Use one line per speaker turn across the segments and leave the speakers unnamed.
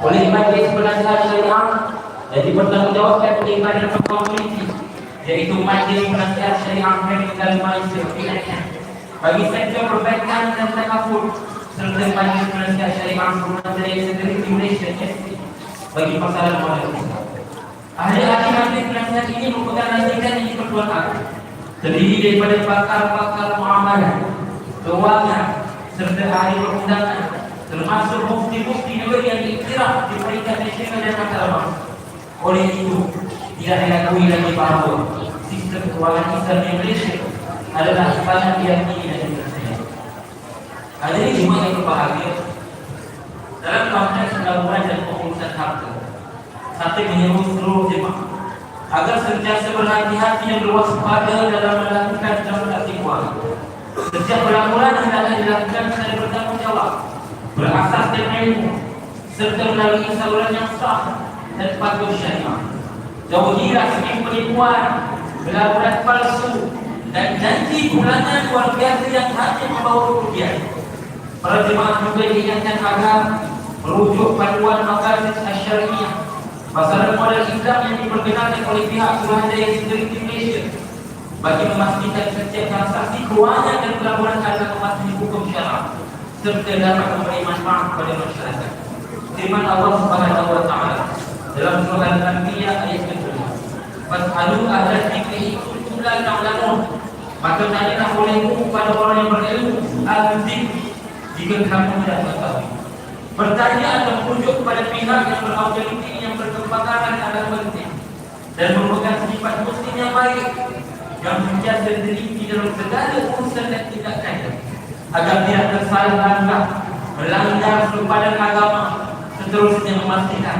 oleh majlis penasihat syariah dan dipertanggungjawabkan oleh badan komuniti iaitu majlis penasihat syariah Kriminal Malaysia PNM bagi sektor perbaikan dan takaful serta majlis penasihat syariah Monetary Security Malaysia SC bagi pasaran modal Ahli-ahli majlis penasihat ini merupakan lantikan yang diperlukan terdiri daripada pakar-pakar muamalah, keuangan, serta ahli perundangan termasuk bukti-bukti juga yang diiktiraf di peringkat nasional dan antarabangsa. Oleh itu, tidak diakui lagi bahawa sistem keuangan Islam di Malaysia adalah sangat diyakini dan dipercaya. Hadirin semua yang berbahagia, dalam konteks pengaburan dan pengurusan harta, satu menyuruh seluruh jemaah agar sentiasa berhati-hati dan berwaspada dalam melakukan transaksi keuangan. Setiap pelaburan hendaklah dilakukan secara bertanggungjawab berasaskan ilmu serta melalui saluran yang sah dan patuh syariah. Jauhilah segi penipuan, pelaburan palsu dan janji bulanan luar biasa yang hanya membawa kerugian. Para jemaah juga diingatkan agar merujuk panduan makasis syariah pasaran modal Islam yang diperkenalkan oleh pihak Suruhanjaya Security Malaysia bagi memastikan setiap transaksi keuangan dan pelaburan adalah mematuhi hukum syariah serta dapat memberi manfaat kepada masyarakat. Firman Allah Subhanahu wa taala dalam surah Al-Anbiya ayat ke-7. Fas'alu ahla dzikri kuntum la ta'lamun. Maka tanyalah olehmu kepada orang yang berilmu al-dzikr jika kamu tidak mengetahui. Bertanya atau merujuk kepada pihak yang berautoriti yang berkepakaran adalah penting dan merupakan sifat muslim yang baik yang menjaga diri dalam segala urusan dan tindakannya agar tidak tersalah langkah melanggar sempadan agama seterusnya memastikan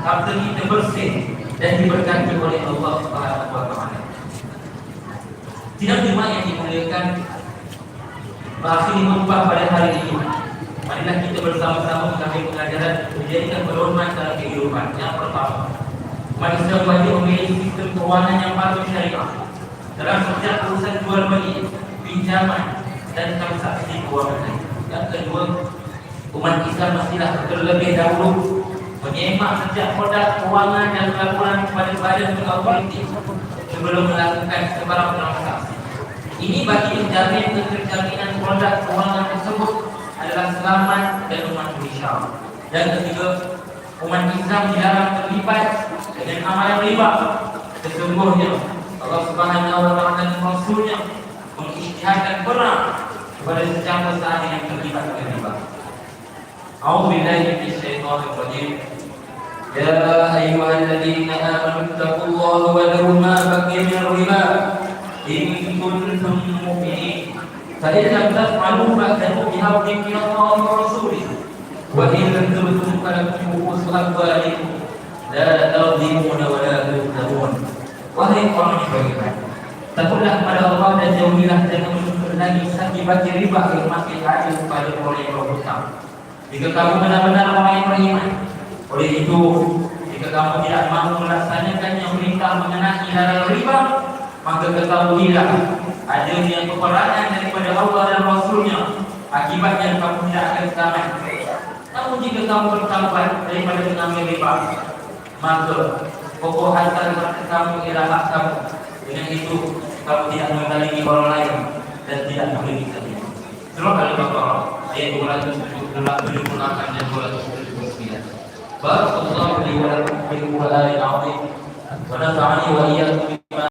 harta kita bersih dan diberkati oleh Allah Subhanahu wa taala. Tidak cuma yang dimuliakan Bahasa mengubah pada hari ini. Marilah kita bersama-sama mengambil pengajaran Menjadikan pedoman dalam kehidupan Yang pertama. Manusia wajib memiliki sistem keuangan yang patuh syariah Dalam setiap urusan jual beli Pinjaman dan transaksi keuangan Yang kedua Umat Islam mestilah terlebih dahulu Menyemak setiap produk keuangan dan pelaporan kepada badan berautoriti Sebelum melakukan sebarang transaksi ini bagi menjamin keterjaminan produk keuangan tersebut adalah selamat dan mematuhi syarat. Dan ketiga, umat Islam dilarang terlibat dengan amalan riba. Sesungguhnya Allah Subhanahu wa taala dan Rasulnya mengisytiharkan perang kepada setiap usaha yang terlibat dengan riba. A'udzubillahi minasyaitonir rajim. Ya ayyuhalladzina amanu taqullaha wa dharu ma baqiya min riba إن كنتم مؤمنين فإن لم تفعلوا فاعتدوا بحرب من الله ورسوله وإن تبتم فلكم رؤوس أموالكم لا تظلمون ولا تظلمون Wahai orang yang beriman Takutlah kepada Allah dan jauhilah Jangan menuntut lagi akibat riba Yang masih ada kepada yang berhutang. Jika kamu benar-benar orang yang beriman Oleh itu Jika kamu tidak mahu melaksanakan yang perintah mengenai larang riba maka ketahuilah adanya peperangan daripada Allah dan Rasulnya. Akibatnya kamu tidak akan selamat. Namun jika kamu bertaubat daripada mengambil riba maka pokok harta kamu ialah hak kamu. Dengan itu kamu tidak mengalingi orang lain dan tidak memiliki sendiri Surah Al-Baqarah ayat 276 dan 279 Barakallahu li wa lakum bil Qur'anil azim wa nafa'ani wa iyyakum